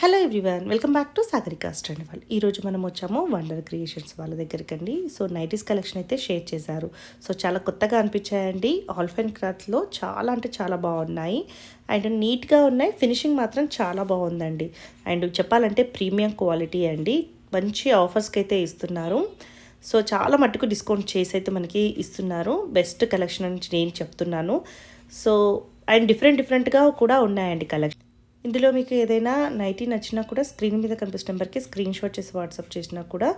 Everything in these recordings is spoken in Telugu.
Hello everyone welcome back to Sagarika stand వాళ్ళు ఈరోజు మనం వచ్చాము వండర్ క్రియేషన్స్ వాళ్ళ దగ్గరికి అండి సో నైటీస్ కలెక్షన్ అయితే షేర్ చేశారు. సో చాలా కొత్తగా అనిపించాయండి. ఆల్ఫెన్ క్లాత్లో చాలా అంటే చాలా బాగున్నాయి. అండ్ నీట్గా ఉన్నాయి. ఫినిషింగ్ మాత్రం చాలా బాగుందండి. అండ్ చెప్పాలంటే ప్రీమియం క్వాలిటీ అండి. మంచి ఆఫర్స్కి అయితే ఇస్తున్నారు. సో చాలా మట్టుకు డిస్కౌంట్ చేసి అయితే మనకి ఇస్తున్నారు. బెస్ట్ కలెక్షన్ అని నేను చెప్తున్నాను. సో అండ్ డిఫరెంట్ డిఫరెంట్గా కూడా ఉన్నాయండి కలెక్షన్. ఇందులో మీకు ఏదైనా నైటీ నచ్చినా కూడా స్క్రీన్ మీద కనిపిస్తున్న నెంబర్కి స్క్రీన్ షాట్ చేసి వాట్సాప్ చేసినా కూడా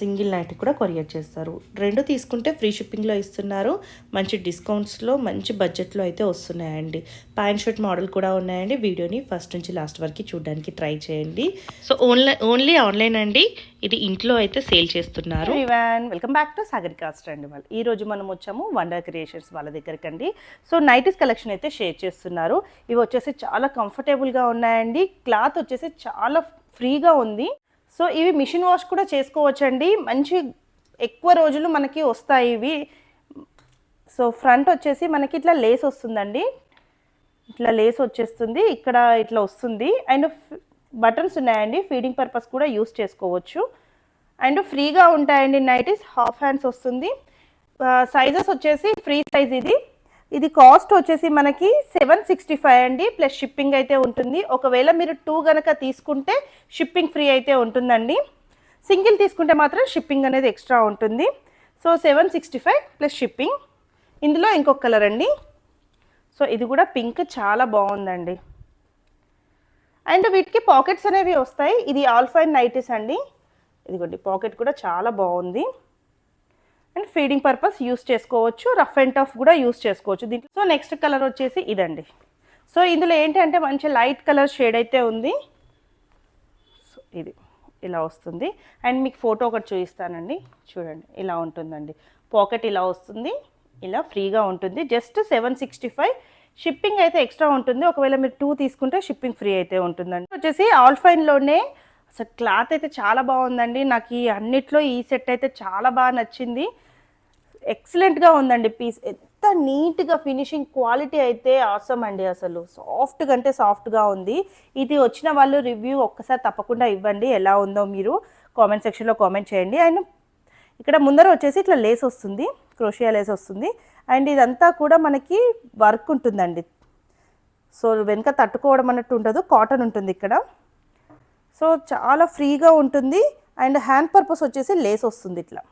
సింగిల్ నైటీ కూడా కొరియర్ చేస్తారు. రెండు తీసుకుంటే ఫ్రీ షిప్పింగ్లో ఇస్తున్నారు. మంచి డిస్కౌంట్స్లో మంచి బడ్జెట్లో అయితే వస్తున్నాయండి. ప్యాంట్ షర్ట్ మోడల్ కూడా ఉన్నాయండి. వీడియోని ఫస్ట్ నుంచి లాస్ట్ వరకు చూడడానికి ట్రై చేయండి. సో ఓన్లీ ఓన్లీ ఆన్లైన్ అండి? ఇది ఇంట్లో అయితే సేల్ చేస్తున్నారు. Welcome back to Sagar cast అండి వాళ్ళు ఈ రోజు మనం వచ్చాము వండర్ క్రియేషన్స్ వాళ్ళ దగ్గరికి అండి సో నైటీస్ కలెక్షన్ అయితే షేర్ చేస్తున్నారు. ఇవి వచ్చేసి చాలా కంఫర్టబుల్గా ఉన్నాయండి. క్లాత్ వచ్చేసి చాలా ఫ్రీగా ఉంది. సో ఇవి మిషన్ వాష్ కూడా చేసుకోవచ్చండి. మంచి ఎక్కువ రోజులు మనకి వస్తాయి ఇవి. సో ఫ్రంట్ వచ్చేసి మనకి ఇట్లా లేస్ వస్తుందండి. ఇట్లా లేస్ వచ్చేస్తుంది. ఇక్కడ ఇట్లా వస్తుంది. అండ్ బటన్స్ ఉన్నాయండి. ఫీడింగ్ పర్పస్ కూడా యూస్ చేసుకోవచ్చు. అండ్ ఫ్రీగా ఉంటాయండి నైటీస్ హాఫ్ హ్యాండ్స్ వస్తుంది. సైజెస్ వచ్చేసి ఫ్రీ సైజ్ ఇది. ఇది కాస్ట్ వచ్చేసి మనకి సెవెన్ సిక్స్టీ ఫైవ్ అండి. ప్లస్ షిప్పింగ్ అయితే ఉంటుంది. ఒకవేళ మీరు టూ గనక తీసుకుంటే షిప్పింగ్ ఫ్రీ అయితే ఉంటుందండి. సింగిల్ తీసుకుంటే మాత్రం షిప్పింగ్ అనేది ఎక్స్ట్రా ఉంటుంది. So seven sixty five plus shipping ఇందులో ఇంకొక కలర్ అండి. సో ఇది కూడా పింక్ చాలా బాగుందండి. అండ్ వీటికి పాకెట్స్ అనేవి వస్తాయి. ఇది ఆల్ఫైన్ నైటీస్ అండి. ఇదిగోండి పాకెట్ కూడా చాలా బాగుంది. అండ్ ఫీడింగ్ పర్పస్ యూస్ చేసుకోవచ్చు రఫ్ అండ్ టఫ్ కూడా యూస్ చేసుకోవచ్చు. దీంట్లో సో నెక్స్ట్ కలర్ వచ్చేసి ఇదండి. సో ఇందులో ఏంటంటే మంచి లైట్ కలర్ షేడ్ అయితే ఉంది. సో ఇది ఇలా వస్తుంది. అండ్ మీకు ఫోటో ఒకటి చూపిస్తానండి. చూడండి ఇలా ఉంటుందండి. పాకెట్ ఇలా వస్తుంది. ఇలా ఫ్రీగా ఉంటుంది. Just seven sixty five shipping అయితే ఎక్స్ట్రా ఉంటుంది. ఒకవేళ మీరు టూ తీసుకుంటే షిప్పింగ్ ఫ్రీ అయితే ఉంటుందండి. వచ్చేసి ఆల్ఫైన్లోనే అసలు క్లాత్ అయితే చాలా బాగుందండి. నాకు ఈ అన్నిట్లో ఈ సెట్ అయితే చాలా బాగా నచ్చింది. ఎక్సలెంట్గా ఉందండి పీస్. ఎంత నీట్గా ఫినిషింగ్ క్వాలిటీ అయితే అవసరం అండి అసలు. సాఫ్ట్గా అంటే సాఫ్ట్గా ఉంది. ఇది వచ్చిన వాళ్ళు రివ్యూ ఒక్కసారి తప్పకుండా ఇవ్వండి. ఎలా ఉందో మీరు కామెంట్ సెక్షన్లో కామెంట్ చేయండి. అండ్ ఇక్కడ ముందర వచ్చేసి ఇట్లా లేస్ వస్తుంది. క్రోషియా లేస్ వస్తుంది. అండ్ ఇదంతా కూడా మనకి వర్క్ ఉంటుందండి. సో వెనుక తట్టుకోవడం అన్నట్టు ఉండదు. కాటన్ ఉంటుంది ఇక్కడ. సో చాలా ఫ్రీగా ఉంటుంది అండ్ హ్యాండ్ పర్పస్ వచ్చేసి లేస్ వస్తుంది ఇట్లా.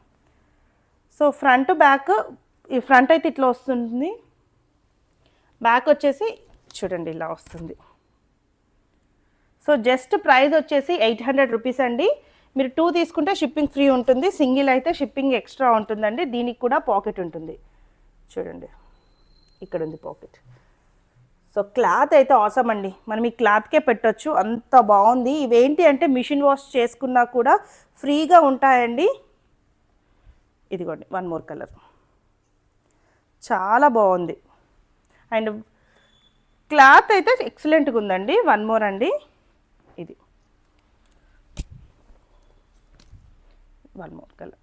సో ఫ్రంట్ బ్యాక్ ఈ ఫ్రంట్ అయితే ఇట్లా వస్తుంది. బ్యాక్ వచ్చేసి చూడండి ఇలా వస్తుంది. సో జస్ట్ ప్రైస్ వచ్చేసి ఎయిట్ హండ్రెడ్ రూపీస్ అండి. మీరు టూ తీసుకుంటే షిప్పింగ్ ఫ్రీ ఉంటుంది. సింగిల్ అయితే షిప్పింగ్ ఎక్స్ట్రా ఉంటుందండి. దీనికి కూడా పాకెట్ ఉంటుంది. చూడండి. ఇక్కడ ఉంది పాకెట్. సో క్లాత్ అయితే అవసరం అండి. మనం ఈ క్లాత్కే పెట్టొచ్చు. అంత బాగుంది. ఇవేంటి అంటే మిషన్ వాష్ చేసుకున్నా కూడా ఫ్రీగా ఉంటాయండి. ఇదిగోండి వన్ మోర్ కలర్ చాలా బాగుంది. అండ్ క్లాత్ అయితే ఎక్సలెంట్గా ఉందండి వన్ మోర్ అండి. ఇది. వన్ మోర్ కలర్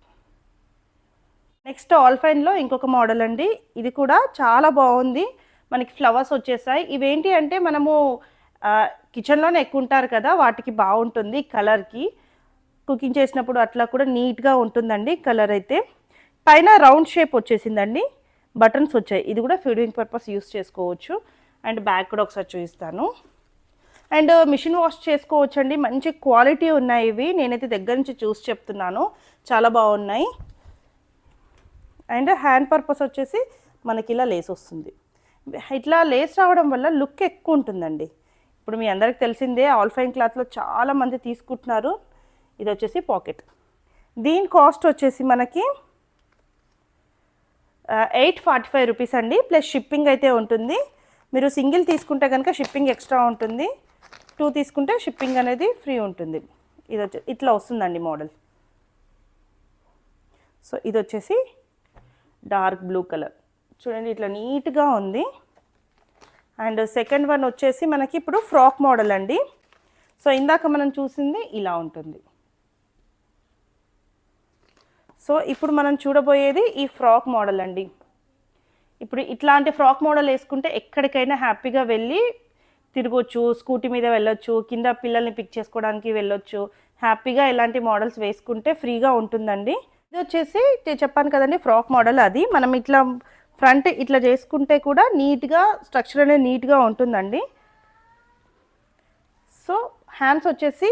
నెక్స్ట్ ఆల్ఫైన్లో ఇంకొక మోడల్ అండి. ఇది కూడా చాలా బాగుంది. మనకి ఫ్లవర్స్ వచ్చేసాయి. ఇవేంటి అంటే మనము కిచెన్లోనే ఎక్కువ ఉంటారు కదా వాటికి బాగుంటుంది కలర్కి కుకింగ్ చేసినప్పుడు అట్లా కూడా నీట్గా ఉంటుందండి కలర్ అయితే. పైన రౌండ్ షేప్ వచ్చేసిందండి. బటన్స్ వచ్చాయి. ఇది కూడా ఫీడింగ్ పర్పస్ యూస్ చేసుకోవచ్చు. అండ్ బ్యాక్ కూడా ఒకసారి చూపిస్తాను. అండ్ మిషన్ వాష్ చేసుకోవచ్చండి. మంచి క్వాలిటీ ఉన్నాయి ఇవి. నేనైతే దగ్గర నుంచి చూసి చెప్తున్నాను. చాలా బాగున్నాయి. అండ్ హ్యాండ్ పర్పస్ వచ్చేసి మనకి ఇలా లేస్ వస్తుంది. ఇట్లా లేస్ రావడం వల్ల లుక్ ఎక్కువ ఉంటుందండి. ఇప్పుడు మీ అందరికి తెలిసిందే ఆల్ఫైన్ క్లాత్లో చాలామంది తీసుకుంటున్నారు. ఇది వచ్చేసి పాకెట్. దీని కాస్ట్ వచ్చేసి మనకి ఎయిట్ ఫార్టీ ఫైవ్ రూపీస్ అండి. ప్లస్ షిప్పింగ్ అయితే ఉంటుంది. మీరు సింగిల్ తీసుకుంటే కనుక షిప్పింగ్ ఎక్స్ట్రా ఉంటుంది. టూ తీసుకుంటే షిప్పింగ్ అనేది ఫ్రీ ఉంటుంది. ఇది వచ్చి ఇట్లా వస్తుందండి మోడల్. సో ఇది వచ్చేసి డార్క్ బ్లూ కలర్. చూడండి ఇట్లా నీట్గా ఉంది. అండ్ సెకండ్ వన్ వచ్చేసి మనకి ఇప్పుడు ఫ్రాక్ మోడల్ అండి. సో ఇందాక మనం చూసింది ఇలా ఉంటుంది. సో ఇప్పుడు మనం చూడబోయేది ఈ ఫ్రాక్ మోడల్ అండి. ఇప్పుడు ఇట్లాంటి ఫ్రాక్ మోడల్ వేసుకుంటే ఎక్కడికైనా హ్యాపీగా వెళ్ళి తిరగొచ్చు స్కూటీ మీద వెళ్ళొచ్చు కింద పిల్లల్ని పిక్ చేసుకోవడానికి వెళ్ళొచ్చు. హ్యాపీగా ఇలాంటి మోడల్స్ వేసుకుంటే ఫ్రీగా ఉంటుందండి. ఇది వచ్చేసి చెప్పాను కదండి ఫ్రాక్ మోడల్ అది. మనం ఇట్లా ఫ్రంట్ ఇట్లా చేసుకుంటే కూడా నీట్గా స్ట్రక్చర్ అనేది నీట్గా ఉంటుందండి. సో హ్యాండ్స్ వచ్చేసి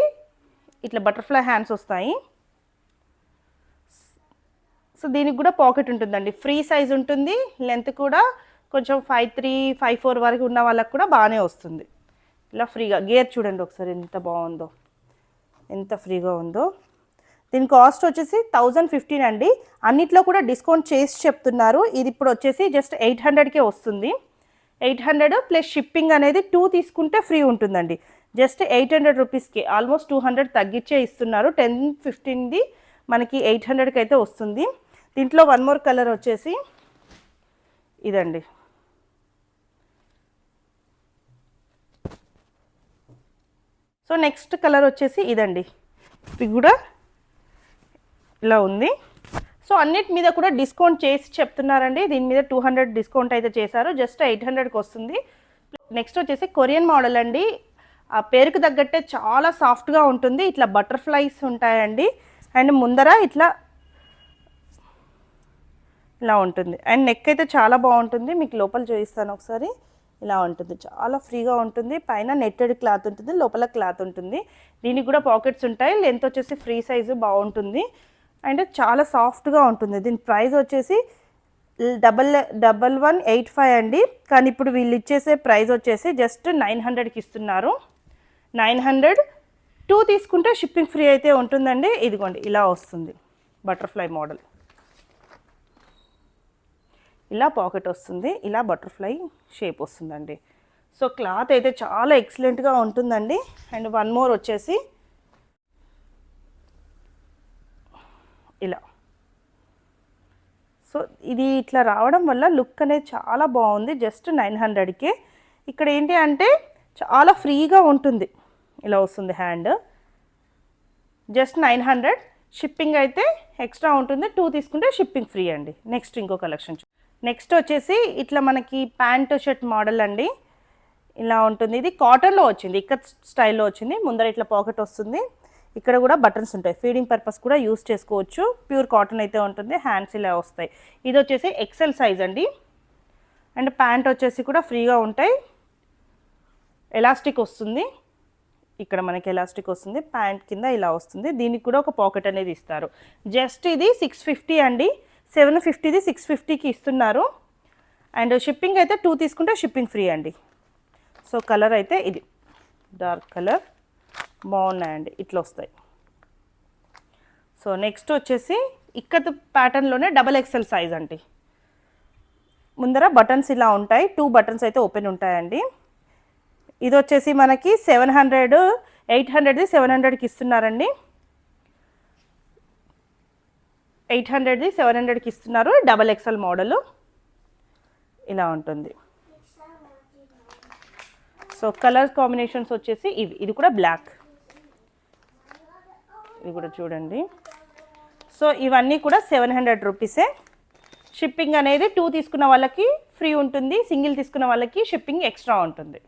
ఇట్లా బటర్ఫ్లై హ్యాండ్స్ వస్తాయి. సో దీనికి కూడా పాకెట్ ఉంటుందండి. ఫ్రీ సైజ్ ఉంటుంది లెంత్ కూడా కొంచెం ఫైవ్ త్రీ ఫైవ్ ఫోర్ వరకు ఉన్న వాళ్ళకి కూడా బాగానే వస్తుంది. ఇలా ఫ్రీగా గేర్ చూడండి ఒకసారి ఎంత బాగుందో. ఎంత ఫ్రీగా ఉందో. దీని కాస్ట్ వచ్చేసి థౌజండ్ ఫిఫ్టీన్ అండి. అన్నిట్లో కూడా డిస్కౌంట్ చేసి చెప్తున్నారు. ఇది ఇప్పుడు వచ్చేసి జస్ట్ ఎయిట్ హండ్రెడ్కే వస్తుంది. ఎయిట్ హండ్రెడ్ ప్లస్ షిప్పింగ్ అనేది టూ తీసుకుంటే ఫ్రీ ఉంటుందండి. జస్ట్ ఎయిట్ హండ్రెడ్ రూపీస్కి ఆల్మోస్ట్ టూ హండ్రెడ్ తగ్గించే ఇస్తున్నారు. టెన్ ఫిఫ్టీన్ది మనకి ఎయిట్ హండ్రెడ్కి అయితే వస్తుంది. దీంట్లో వన్ మోర్ కలర్ వచ్చేసి ఇదండి. సో నెక్స్ట్ కలర్ వచ్చేసి ఇదండి. ఇది కూడా ఇలా ఉంది. సో అన్నిటి మీద కూడా డిస్కౌంట్ చేసి చెప్తున్నారండి. దీని మీద టూ హండ్రెడ్ డిస్కౌంట్ అయితే చేశారు. జస్ట్ ఎయిట్ హండ్రెడ్కి వస్తుంది. నెక్స్ట్ వచ్చేసి కొరియన్ మోడల్ అండి. ఆ పేరుకు తగ్గట్టే చాలా సాఫ్ట్గా ఉంటుంది. ఇట్లా బటర్ఫ్లైస్ ఉంటాయండి. అండ్ ముందర ఇట్లా ఇలా ఉంటుంది. అండ్ నెక్ అయితే చాలా బాగుంటుంది. మీకు లోపల చూపిస్తాను ఒకసారి. ఇలా ఉంటుంది. చాలా ఫ్రీగా ఉంటుంది. పైన నెట్టెడ్ క్లాత్ ఉంటుంది. లోపల క్లాత్ ఉంటుంది. దీనికి కూడా పాకెట్స్ ఉంటాయి. లెంత్ వచ్చేసి ఫ్రీ సైజు బాగుంటుంది. అండ్ చాలా సాఫ్ట్గా ఉంటుంది. దీని ప్రైస్ వచ్చేసి double double one eight five అండి. కానీ ఇప్పుడు వీళ్ళు ఇచ్చేసే ప్రైస్ వచ్చేసి జస్ట్ నైన్ హండ్రెడ్కి ఇస్తున్నారు. నైన్ హండ్రెడ్ టూ తీసుకుంటే షిప్పింగ్ ఫ్రీ అయితే ఉంటుందండి. ఇదిగోండి ఇలా వస్తుంది బటర్ఫ్లై మోడల్. ఇలా పాకెట్ వస్తుంది ఇలా బటర్ఫ్లై షేప్ వస్తుందండి. సో క్లాత్ అయితే చాలా ఎక్సలెంట్గా ఉంటుందండి. అండ్ వన్ మోర్ వచ్చేసి ఇలా. సో ఇది ఇట్లా రావడం వల్ల లుక్ అనేది చాలా బాగుంది జస్ట్ నైన్ హండ్రెడ్కే. ఇక్కడ ఏంటి అంటే చాలా ఫ్రీగా ఉంటుంది. ఇలా వస్తుంది hand. Just nine hundred. Shipping అయితే ఎక్స్ట్రా ఉంటుంది. టూ తీసుకుంటే షిప్పింగ్ ఫ్రీ అండి. నెక్స్ట్ ఇంకో కలెక్షన్ నెక్స్ట్ వచ్చేసి ఇట్లా మనకి ప్యాంట్ షర్ట్ మోడల్ అండి. ఇలా ఉంటుంది. ఇది కాటన్లో వచ్చింది. ఇక్కడ స్టైల్లో వచ్చింది. ముందర ఇట్లా పాకెట్ వస్తుంది. ఇక్కడ కూడా బటన్స్ ఉంటాయి. ఫీడింగ్ పర్పస్ కూడా యూస్ చేసుకోవచ్చు. ప్యూర్ కాటన్ అయితే ఉంటుంది. హ్యాండ్స్ ఇలా వస్తాయి. ఇది వచ్చేసి ఎక్సెల్ సైజ్ అండి. అండ్ ప్యాంట్ వచ్చేసి కూడా ఫ్రీగా ఉంటాయి. ఎలాస్టిక్ వస్తుంది. ఇక్కడ మనకి ఎలాస్టిక్ వస్తుంది. ప్యాంట్ కింద ఇలా వస్తుంది. దీనికి కూడా ఒక పాకెట్ అనేది ఇస్తారు. జస్ట్ ఇది సిక్స్ ఫిఫ్టీ అండి. సెవెన్ ఫిఫ్టీది సిక్స్ ఫిఫ్టీకి ఇస్తున్నారు. అండ్ షిప్పింగ్ అయితే టూ తీసుకుంటే షిప్పింగ్ ఫ్రీ అండి. సో కలర్ అయితే ఇది. Dark colour. బాగున్నాయండి. ఇట్లా వస్తాయి సో నెక్స్ట్ వచ్చేసి ఇక్కత్ ప్యాటర్న్లోనే డబల్ ఎక్సెల్ సైజ్ అండి. ముందర బటన్స్ ఇలా ఉంటాయి. టూ బటన్స్ అయితే ఓపెన్ ఉంటాయండి. ఇది వచ్చేసి మనకి సెవెన్ హండ్రెడ్ ఎయిట్ హండ్రెడ్ది సెవెన్ హండ్రెడ్కి ఇస్తున్నారండి. ఎయిట్ హండ్రెడ్ది సెవెన్ హండ్రెడ్కి ఇస్తున్నారు డబల్ ఎక్సెల్ మోడల్. ఇలా ఉంటుంది. సో కలర్ కాంబినేషన్స్ వచ్చేసి ఇవి. ఇది కూడా బ్లాక్. ఇవి కూడా చూడండి. సో ఇవన్నీ కూడా సెవెన్ హండ్రెడ్ రూపీసే. షిప్పింగ్ అనేది టూ తీసుకున్న వాళ్ళకి ఫ్రీ ఉంటుంది సింగిల్ తీసుకున్న వాళ్ళకి షిప్పింగ్ ఎక్స్ట్రా ఉంటుంది.